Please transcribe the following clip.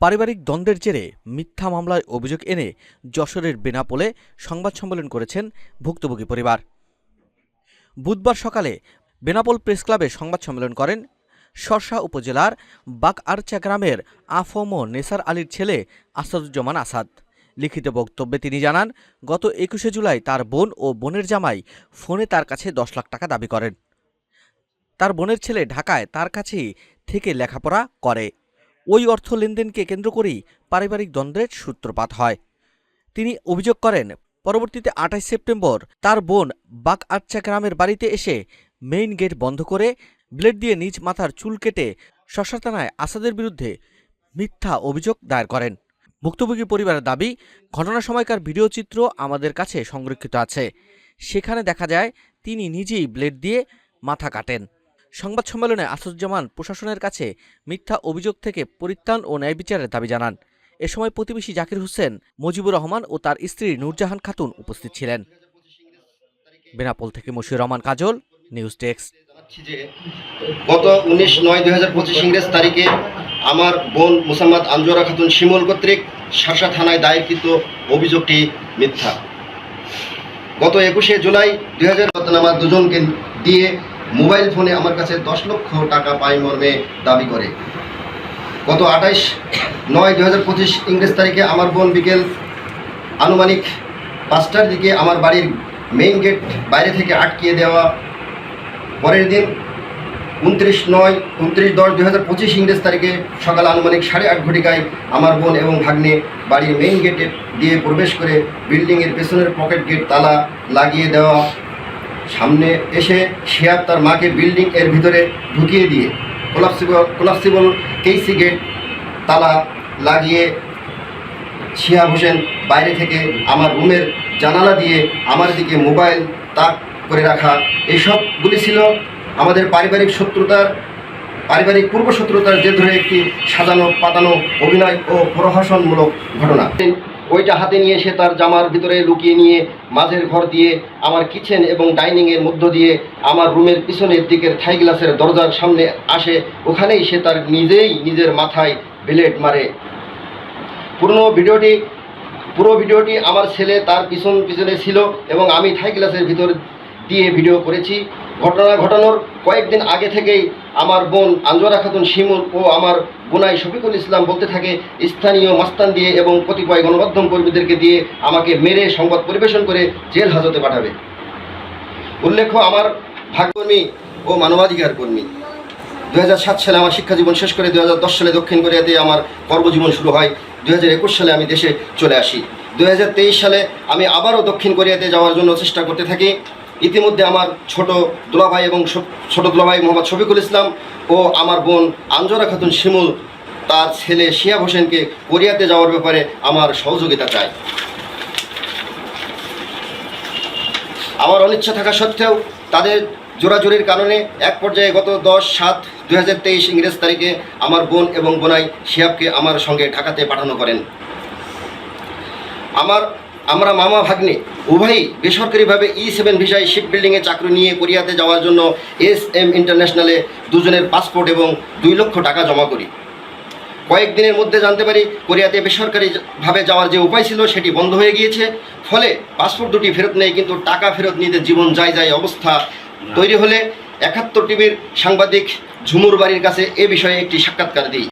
পারিবারিক দ্বন্দ্বের জেরে মিথ্যা মামলায় অভিযোগ এনে যশোরের বেনাপোলে সংবাদ সম্মেলন করেছেন ভুক্তভোগী পরিবার। বুধবার সকালে বেনাপোল প্রেস ক্লাবে সংবাদ সম্মেলন করেন শর্ষা উপজেলার বাকআরচা গ্রামের আফম নেসার আলীর ছেলে আসাদুজ্জামান আসাদ। লিখিত বক্তব্যে তিনি জানান, গত একুশে জুলাই তার বোন ও বোনের জামাই ফোনে তার কাছে দশ লাখ টাকা দাবি করেন। তার বোনের ছেলে ঢাকায় তার কাছেই থেকে লেখাপড়া করে। ওই অর্থ লেনদেনকে কেন্দ্র করেই পারিবারিক দ্বন্দ্বের সূত্রপাত হয়। তিনি অভিযোগ করেন, পরবর্তীতে আঠাশ সেপ্টেম্বর তার বোন বাক আচ্চা গ্রামের বাড়িতে এসে মেইন গেট বন্ধ করে ব্লেড দিয়ে নিজ মাথার চুল কেটে শশা থানায় আসাদের বিরুদ্ধে মিথ্যা অভিযোগ দায়ের করেন। ভুক্তভোগী পরিবারের দাবি, ঘটনার সময়কার ভিডিও চিত্র আমাদের কাছে সংরক্ষিত আছে। সেখানে দেখা যায়, তিনি নিজেই ব্লেড দিয়ে মাথা কাটেন। সংবাদ সম্মেলনে আসুজ্জামান প্রশাসনের কাছে মিথ্যা অভিযোগ থেকে পরিত্রাণ ও ন্যায় বিচারের দাবি জানান। এ সময় প্রতিবেশী জাকির হোসেন, মুজিবুর রহমান ও তার স্ত্রী নূরজাহান খাতুন উপস্থিত ছিলেন। বেনাপোল থেকে মশিউর রহমান, কাজল নিউজ ডেস্ক। গত উনিশ নয় দুই হাজার পঁচিশ ইংরেজ তারিখে আমার বোন মুসাম্মদ আঞ্জুরা খাতুন শিমুল কর্তৃক শাসা থানায় দায়েরকৃত অভিযোগটি মিথ্যা। গত একুশে জুলাই দুই হাজার আমার দুজনকে দিয়ে মোবাইল ফোনে আমার কাছে দশ লক্ষ টাকা পাই মর্মে দাবি করে। গত আঠাইশ নয় দু হাজার পঁচিশ ইংরেজ তারিখে আমার বোন বিকেল আনুমানিক পাঁচটার দিকে আমার বাড়ির মেইন গেট বাইরে থেকে আটকিয়ে দেওয়া। পরের দিন উনত্রিশ নয় উনত্রিশ দশ দু হাজার পঁচিশ ইংরেজ তারিখে সকাল আনুমানিক সাড়ে আট ঘটিকায় আমার বোন এবং ভাগ্নে বাড়ির মেইন গেটে দিয়ে প্রবেশ করে বিল্ডিংয়ের পেছনের পকেট গেট তালা লাগিয়ে দেওয়া। সামনে এসে শিয়াব তার মাকে বিল্ডিং এর ভিতরে ঢুকিয়ে দিয়ে কোলাপসিবল কোলাপসিবল কেসি গেট তালা লাগিয়ে শিহাব হোসেন বাইরে থেকে আমার রুমের জানালা দিয়ে আমার দিকে মোবাইল তাক করে রাখা। এইসবগুলি ছিল আমাদের পারিবারিক শত্রুতার, পারিবারিক পূর্ব শত্রুতার যে ধরে একটি সাজানো পাতানো অভিনয় ও প্রহসনমূলক ঘটনা। ওইটা হাতে নিয়ে সে তার জামার ভিতরে লুকিয়ে নিয়ে মাঝের ঘর দিয়ে, আমার কিচেন এবং ডাইনিংয়ের মধ্য দিয়ে আমার রুমের পিছনের দিকের থাই গ্লাসের দরজার সামনে আসে। ওখানেই সে তার নিজেই নিজের মাথায় ব্লেড মারে। পুরনো ভিডিওটি পুরো ভিডিওটি আমার ছেলে তার পিছন পিছনে ছিল এবং আমি থাই গ্লাসের ভিতর দিয়ে ভিডিও করেছি। ঘটনা ঘটানোর কয়েকদিন আগে থেকেই আমার বোন আঞ্জরা খাতুন শিমুল ও আমার বোনাই শফিকুল ইসলাম বলতে থাকে, স্থানীয় মাস্তান দিয়ে এবং কতিপয় গণমাধ্যম কর্মীদেরকে দিয়ে আমাকে মেরে সংবাদ পরিবেশন করে জেল হাজতে পাঠাবে। উল্লেখ্য, আমার ভাগকর্মী ও মানবাধিকার কর্মী দু হাজার সাত সালে আমার শিক্ষা জীবন শেষ করে দু হাজার দশ সালে দক্ষিণ কোরিয়াতে আমার কর্মজীবন শুরু হয়। দু হাজার একুশ সালে আমি দেশে চলে আসি। দু হাজার তেইশ সালে আমি আবারও দক্ষিণ কোরিয়াতে যাওয়ার জন্য চেষ্টা করতে থাকি। ইতিমধ্যে আমার ছোট দুলাভাই এবং ছোট দুলাভাই মোহাম্মদ শফিকুল ইসলাম ও আমার বোন আঞ্জরা খাতুন শিমুল, তার ছেলে শিয়াব হোসেনকে কোরিয়াতে যাওয়ার ব্যাপারে আমার সহযোগিতা চায়। আমার অনিচ্ছা থাকা সত্ত্বেও তাদের জোরাজুরির কারণে এক পর্যায়ে গত দশ সাত দুই ইংরেজ তারিখে আমার বোন এবং বোনাই শিয়াবকে আমার সঙ্গে ঢাকাতে পাঠানো করেন। আমার আমরা মামা ভাগ্নে, উভয়ই বেসরকারিভাবে ই সেভেন ভিসায় শিপ বিল্ডিংয়ে চাকরি নিয়ে কোরিয়াতে যাওয়ার জন্য এস এম ইন্টারন্যাশনালে দুজনের পাসপোর্ট এবং দুই লক্ষ টাকা জমা করি। কয়েকদিনের মধ্যে জানতে পারি কোরিয়াতে বেসরকারিভাবে যাওয়ার যে উপায় ছিল সেটি বন্ধ হয়ে গিয়েছে। ফলে পাসপোর্ট দুটি ফেরত নেই, কিন্তু টাকা ফেরত নিতে জীবন যায় যায় অবস্থা তৈরি হলে একাত্তর টিভির সাংবাদিক ঝুমুর বাড়ির কাছে এ বিষয়ে একটি সাক্ষাৎকার দিই।